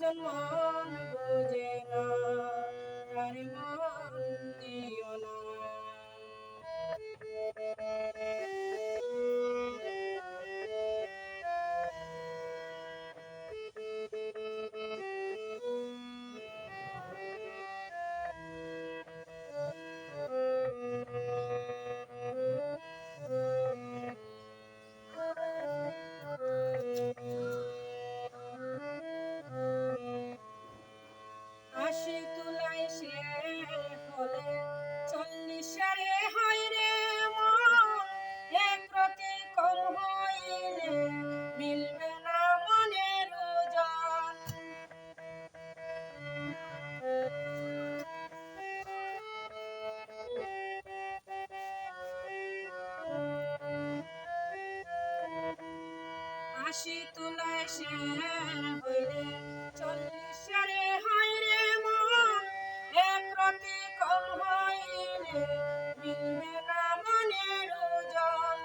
যেজন মন বুঝে না আশি তুলাই সে হইলে চল্লিশে হয় রে মন। এক প্রতি কম হইলে মিলবে না মনের ওজন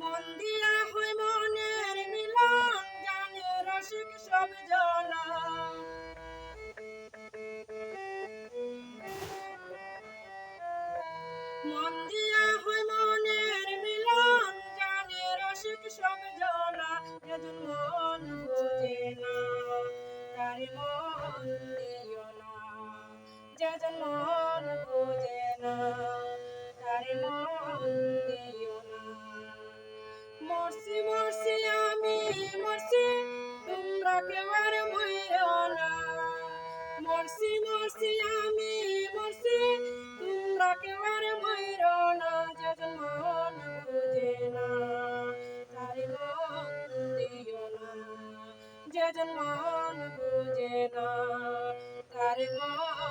মন দিয়া হই মনের মিলন জানে রসিক সব জনা জনা মন বুঝে না তার মন দিও না যেজন মন বুঝে না। যেজন মন বুঝে না তার মন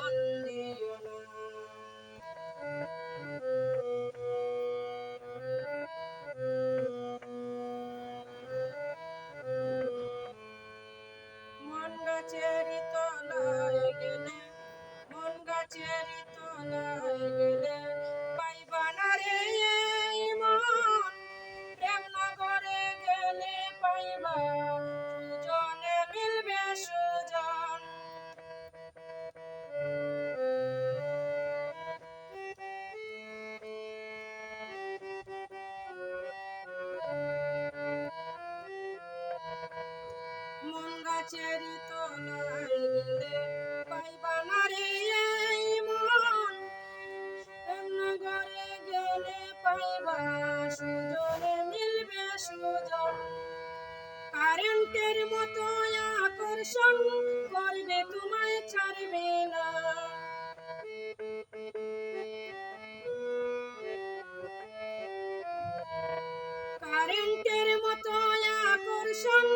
গাছের তলায় গেলে পাইবা গেলে পাইবা সুজনে মিলবে সুজন। কারেন্টের মতো আকর্ষণ করবে তোমায়, ছাড়বে না। কারেন্টের মতো আকর্ষণ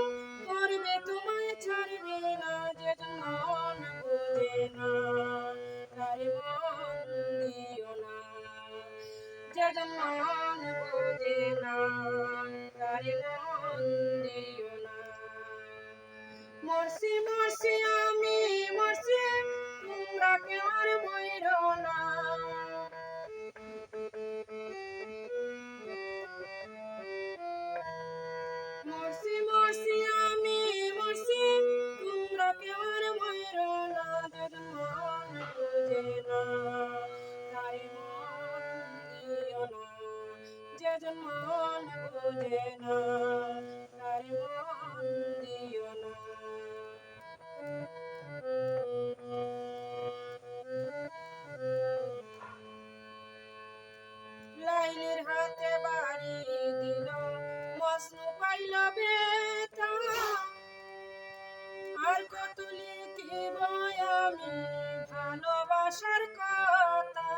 যাবে আর কত লিখিব আমি ভালোবাসার কথা।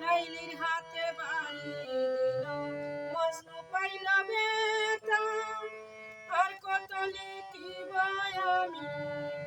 লাইলির হাতে বাড়ি দিল মজনু পাইলামে চলে কি আমি।